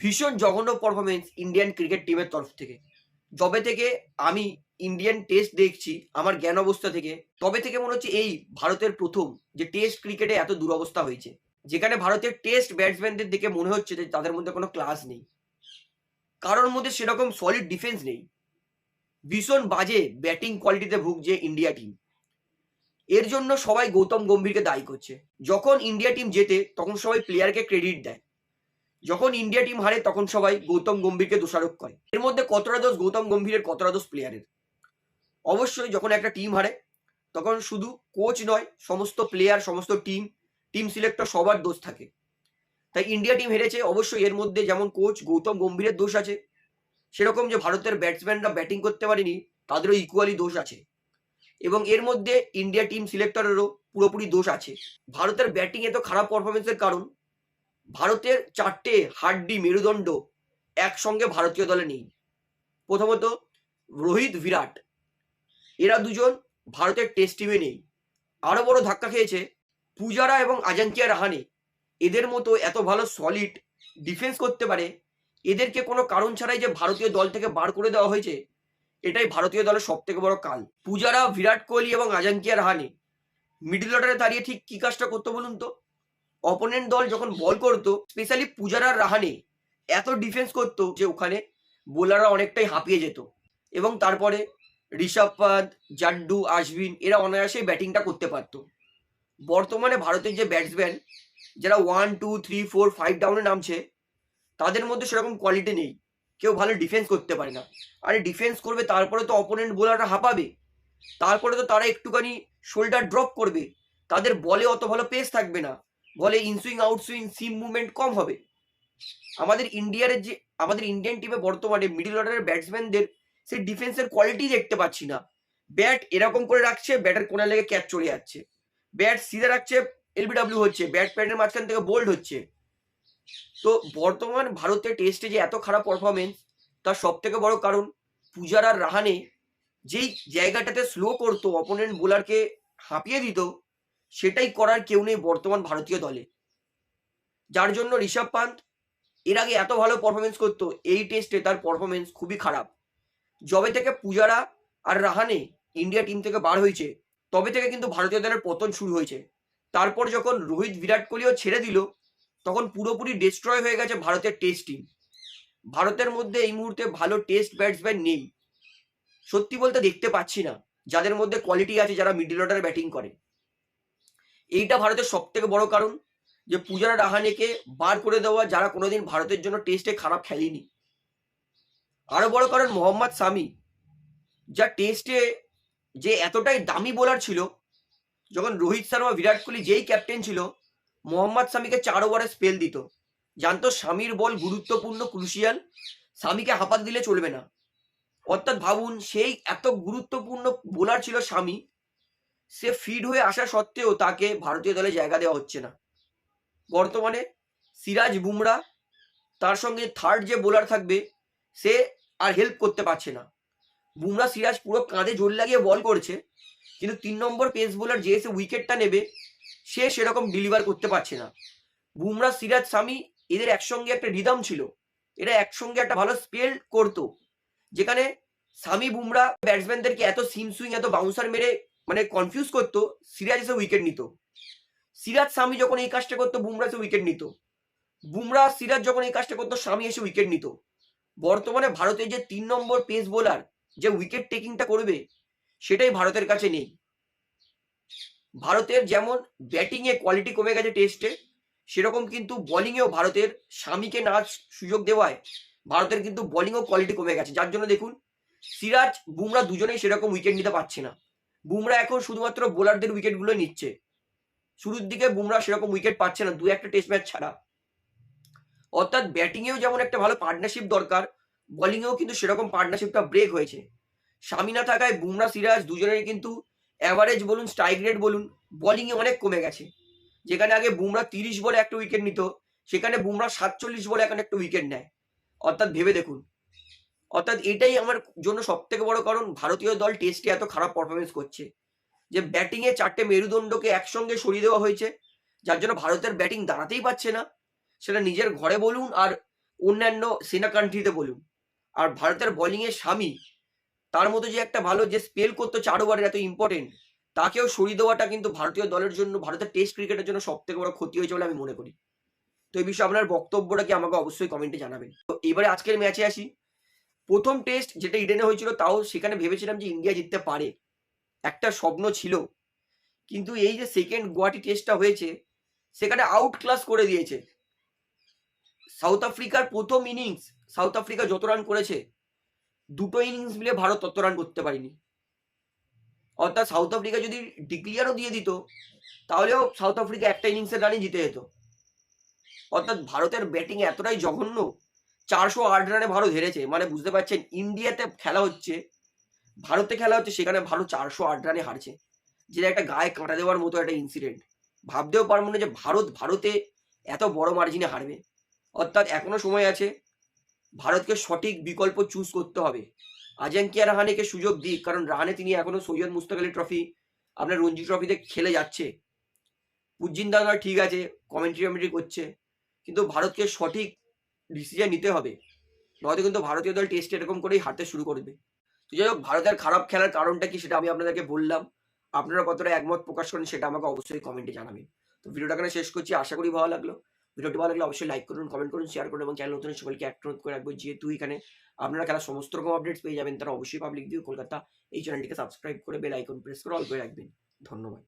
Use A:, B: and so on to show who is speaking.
A: ভীষণ জঘন্য performance Indian cricket টিমের তরফ থেকে। যবে থেকে আমি ইন্ডিয়ান টেস্ট দেখছি, আমার জ্ঞান অবস্থা থেকে, তবে থেকে মনে হচ্ছে এই ভারতের প্রথম যে টেস্ট ক্রিকেটে এত দুরবস্থা হয়েছে। যেখানে ভারতের টেস্ট ব্যাটসম্যানদের দেখে মনে হচ্ছে যে তাদের মধ্যে কোনো ক্লাস নেই। কারোর মধ্যে সেরকম সলিড ডিফেন্স নেই। ভীষণ বাজে ব্যাটিং কোয়ালিটিতে ভুগছে ইন্ডিয়া টিম এর জন্য সবাই গৌতম গম্ভীরকে দায়ী করছে। যখন ইন্ডিয়া টিম জেতে, তখন সবাই প্লেয়ারকে ক্রেডিট দেয়। যখন ইন্ডিয়া টিম হারে, তখন সবাই গৌতম গম্ভীরকে দোষারোপ করে। এর মধ্যে কতটা দোষ? গৌতম গম্ভীরের কতটা দোষ প্লেয়ারের অবশ্যই যখন একটা টিম হারে, তখন শুধু কোচ নয়, সমস্ত প্লেয়ার সমস্ত টিম টিম সিলেক্টর সবার দোষ থাকে। তাই ইন্ডিয়া টিম হেরেছে, অবশ্যই এর মধ্যে যেমন কোচ গৌতম গম্ভীরের দোষ আছে, সেরকম যে ভারতের ব্যাটসম্যানরা ব্যাটিং করতে পারেনি, তাদেরও ইকুয়ালি দোষ আছে। এবং এর মধ্যে ইন্ডিয়া টিম সিলেক্টরেরও পুরোপুরি দোষ আছে। ভারতের ব্যাটিং এত খারাপ পারফরমেন্সের কারণ ভারতের চারটে হাড্ডি মেরুদণ্ড একসঙ্গে ভারতীয় দলে নেই। প্রথমত রোহিত বিরাট। এরা দুজন ভারতের টেস্ট টিমে নেই। আরও বড় ধাক্কা খেয়েছে পূজারা এবং আজাঙ্কিয়া রাহানে। এদের মতো এত ভালো সলিড ডিফেন্স করতে পারে, এদেরকে কোনো কারণ ছাড়াই যে ভারতীয় দল থেকে বার করে দেওয়া হয়েছে, এটাই ভারতীয় দলের সব থেকে বড় কাল। পূজারা, বিরাট কোহলি এবং আজাঙ্কিয়া রাহানে। মিডল অর্ডারে দাঁড়িয়ে ঠিক কি কাজটা করতো বলুন তো? অপোনেন্ট দল যখন বল করতো স্পেশালি পূজারার রাহানে এত ডিফেন্স করতো যে ওখানে বোলাররা অনেকটাই হাঁপিয়ে যেত। এবং তারপরে ঋষভ পান্ত, জাড্ডু, আশবিন এরা অনায়াসেই ব্যাটিংটা করতে পারতো। বর্তমানে ভারতের যে ব্যাটসম্যান যারা one two three four five ডাউনে নামছে, তাদের মধ্যে সেরকম কোয়ালিটি নেই। কেউ ভালো ডিফেন্স করতে পারে না। আরে ডিফেন্স করবে, তারপরে তো অপোনেন্ট বোলাররা হাঁপাবে। তারপরে তো তারা একটুখানি শোল্ডার ড্রপ করবে। তাদের বলে অত ভালো পেস থাকবে না। বলে ইনসুইং আউটসুইং সিম মুভমেন্ট কম হবে। আমাদের ইন্ডিয়ার যে, আমাদের ইন্ডিয়ান টিমে বর্তমানে মিডল অর্ডারের ব্যাটসম্যানদের সেই ডিফেন্সের কোয়ালিটি দেখতে পাচ্ছি না। ব্যাট এরকম করে রাখছে ব্যাটের কোনা লেগে ক্যাচ চলে যাচ্ছে। ব্যাট সিধে রাখছে এলবিডব্লিউ হচ্ছে ব্যাট প্যাডের মাঝখান থেকে বোল্ড হচ্ছে। তো বর্তমান ভারতের টেস্টে যে এত খারাপ পারফরমেন্স তার সব থেকে বড় কারণ পূজার আর রাহানে যেই জায়গাটাতে স্লো করতো অপোনেন্ট বোলারকে হাঁপিয়ে দিত সেটাই করার কেউ নেই বর্তমান ভারতীয় দলে। যার জন্য ঋষভ পান্ত এর আগে এত ভালো পারফরমেন্স করতো, এই টেস্টে তার পারফরমেন্স খুবই খারাপ। যবে থেকে পূজারা আর রাহানে ইন্ডিয়া টিম থেকে বার হয়েছে, তবে থেকে কিন্তু ভারতীয় দলের পতন শুরু হয়েছে। তারপর যখন রোহিত, বিরাট কোহলিও ছেড়ে দিল, তখন পুরোপুরি ডিস্ট্রয় হয়ে গেছে ভারতের টেস্ট টিম ভারতের মধ্যে এই মুহূর্তে ভালো টেস্ট ব্যাটসম্যান নেই। সত্যি বলতে দেখতে পাচ্ছি না, যাদের মধ্যে কোয়ালিটি আছে যারা মিডল অর্ডারে ব্যাটিং করে। এইটা ভারতের সব থেকে বড় কারণ যে পূজারা রাহানেকে বার করে দেওয়া যারা কোনোদিন ভারতের জন্য টেস্টে খারাপ খেলেনি। আরও বড় কারণ মোহাম্মদ সামি যা টেস্টে যে এতটাই দামি বোলার ছিল, যখন রোহিত শর্মা, বিরাট কোহলি যেই ক্যাপ্টেন ছিল, মোহাম্মদ সামিকে চার ওভারে স্পেল দিত। জানতো স্বামীর বল গুরুত্বপূর্ণ ক্রুশিয়াল স্বামীকে হাঁপাত দিলে চলবে না। অর্থাৎ ভাবুন, সেই এত গুরুত্বপূর্ণ বোলার ছিল স্বামী সে ফিড হয়ে আসা সত্ত্বেও তাকে ভারতীয় দলে জায়গা দেওয়া হচ্ছে না। বর্তমানে সিরাজ বুমরা তার সঙ্গে থার্ড যে বোলার থাকবে, সে আর হেল্প করতে পারছে না। বুমরা সিরাজ পুরো কাঁধে জোর লাগিয়ে বল করছে, কিন্তু তিন নম্বর পেস বোলার যে এসে উইকেটটা নেবে, সে সেরকম ডেলিভার করতে পারছে না। বুমরা, সিরাজ স্বামী এদের একসঙ্গে একটা রিদম ছিল। এরা একসঙ্গে একটা ভালো স্পেল করতো। যেখানে স্বামী বুমরা ব্যাটসম্যানদেরকে এত সিম সুইং এত বাউন্সার মেরে মানে কনফিউজ করতো, সিরাজ এসে উইকেট নিত। সিরাজ স্বামী যখন এই কাজটা করতো, বুমরা এসে উইকেট নিত। বুমরা, সিরাজ যখন এই কাজটা করতো, স্বামী এসে উইকেট নিত। বর্তমানে ভারতের যে তিন নম্বর পেস বোলার যে উইকেট টেকিংটা করবে, সেটাই ভারতের কাছে নেই। ভারতের যেমন ব্যাটিং এ কোয়ালিটি কমে গেছে টেস্টে সেরকম কিন্তু বোলিংয়েও ভারতের স্বামীকে না সুযোগ দেওয়ায়, ভারতের কিন্তু বোলিংও কোয়ালিটি কমে গেছে। যার জন্য দেখুন, সিরাজ, বুমরা দুজনেই সেরকম উইকেট নিতে পারছে না। বুমরা এখন শুধুমাত্র বোলারদের উইকেটগুলো নিচ্ছে। শুরুর দিকে বুমরা সেরকম উইকেট পাচ্ছে না, দু একটা টেস্ট ম্যাচ ছাড়া। অর্থাৎ ব্যাটিংয়েও যেমন একটা ভালো পার্টনারশিপ দরকার বোলিংয়েও কিন্তু সেরকম পার্টনারশিপটা ব্রেক হয়েছে। স্বামী না থাকায় বুমরা সিরাজ দুজনেরই কিন্তু অ্যাভারেজ বলুন স্ট্রাইক রেট বলুন বোলিংয়ে অনেক কমে গেছে। যেখানে আগে বুমরা তিরিশ বলে একটা উইকেট নিত, সেখানে বুমরা সাতচল্লিশ বলে এখন একটা উইকেট নেয়। অর্থাৎ ভেবে দেখুন অর্থাৎ এটাই আমার জন্য সব থেকে বড় কারণ, ভারতীয় দল টেস্টে এত খারাপ পারফরমেন্স করছে। যে ব্যাটিংয়ে চারটে মেরুদণ্ডকে একসঙ্গে সরিয়ে দেওয়া হয়েছে, যার জন্য ভারতের ব্যাটিং দাঁড়াতেই পারছে না। সেটা নিজের ঘরে বলুন আর অন্যান্য সেনা কান্ট্রিতে বলুন। আর ভারতের বোলিংয়ের স্বামী, তার মতো যে একটা ভালো যে স্পেল করতো চার ওভারের এত ইম্পর্টেন্ট তাকেও সরিয়ে দেওয়াটা কিন্তু ভারতীয় দলের জন্য, ভারতের টেস্ট ক্রিকেটের জন্য সব থেকে বড় ক্ষতি হয়েছে বলে আমি মনে করি। তো এই বিষয়ে আপনার বক্তব্যটা কি আমাকে অবশ্যই কমেন্টে জানাবেন। তো এবারে আজকের ম্যাচে আসি। প্রথম টেস্ট যেটা ইডেনে হয়েছিল, তাও সেখানে ভেবেছিলাম যে ইন্ডিয়া জিততে পারে। একটা স্বপ্ন ছিল। কিন্তু এই যে সেকেন্ড গুয়াহাটি টেস্টটা হয়েছে, সেখানে আউট ক্লাস করে দিয়েছে। সাউথ আফ্রিকার প্রথম ইনিংস সাউথ আফ্রিকা যত রান করেছে, দুটো ইনিংস মিলে ভারত তত রান করতে পারেনি। অর্থাৎ সাউথ আফ্রিকা যদি ডিক্লিয়ারও দিয়ে দিত, তাহলেও সাউথ আফ্রিকা একটা ইনিংসের রানই জিতে যেত। অর্থাৎ ভারতের ব্যাটিং এতটাই জঘন্য চারশো আট রানে ভারত হেরেছে। মানে বুঝতে পারছেন, ইন্ডিয়াতে খেলা হচ্ছে, ভারতে খেলা হচ্ছে, সেখানে ভারত চারশো আট রানে হারছে। যেটা একটা গায়ে কাঁটা দেওয়ার মতো একটা ইনসিডেন্ট ভাবতেও পারব না যে ভারত, ভারতে এত বড় মার্জিনে হারবে। অর্থাৎ এখনও সময় আছে, ভারতকে সঠিক বিকল্প চুজ করতে হবে। আজাঙ্কিয়া রাহানেকে সুযোগ দিক, কারণ রাহানে তিনি এখনও সৈয়দ মুস্তাক আলী ট্রফি আপনার রঞ্জি ট্রফিতে খেলে যাচ্ছে। পুজিন দাদা ঠিক আছে কমেন্ট্রি কমেন্ট্রি করছে, কিন্তু ভারতকে সঠিক ডিসিশন নিতে হবে। নয়তো কিন্তু ভারতীয় দল টেস্ট এরকম করেই হারতে শুরু করবে। তো যাই হোক ভারতের খারাপ খেলার কারণটা কি সেটা আমি আপনাদেরকে বললাম। আপনারা কতটা একমত প্রকাশ করেন সেটা আমাকে অবশ্যই কমেন্টে জানাবেন। তো ভিডিওটা এখানে শেষ করছি, আশা করি ভালো লাগল। ভিডিওটি ভালো লাগলে অবশ্যই লাইক করুন কমেন্ট করুন শেয়ার করুন এবং চ্যানেল নতুন সকলকে অ্যাক্ট করে রাখব। যেহেতু এখানে আপনারা খেলার সমস্ত রকম আপডেটস পেয়ে যাবেন, তারা অবশ্যই পাবলিক ভিউ কলকাতা, এই চ্যানেলটিকে সাবস্ক্রাইব করে বেল আইকন প্রেস করে অল করে রাখবেন। ধন্যবাদ।